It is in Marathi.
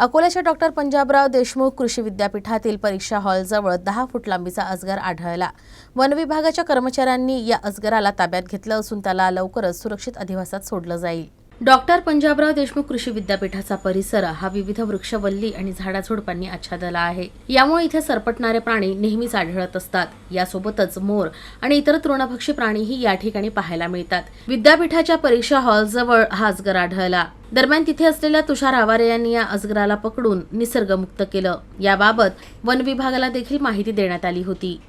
अकोल्याच्या डॉक्टर पंजाबराव देशमुख कृषी विद्यापीठातील परीक्षा हॉलजवळ दहा फूट लांबीचा अजगर आढळला. वन विभागाच्या कर्मचाऱ्यांनी या अजगराला ताब्यात घेतलं असून त्याला लवकरच सुरक्षित अधिवासात सोडलं जाईल. डॉक्टर पंजाबराव देशमुख कृषी विद्यापीठाचा परिसर हा विविध वृक्षवल्ली आणि झाडाझुडपांनी आच्छादला आहे. यामुळे इथे सरपटणारे प्राणी नेहमीच आढळत असतात. यासोबतच मोर आणि इतर तृणभक्षी प्राणीही या ठिकाणी पाहायला मिळतात. विद्यापीठाच्या परीक्षा हॉलजवळ हा अजगर आढळला. दरम्यान तिथे असलेल्या तुषार आवारे यांनी या अजगराला पकडून निसर्गमुक्त केलं. याबाबत वन विभागाला देखील माहिती देण्यात आली होती.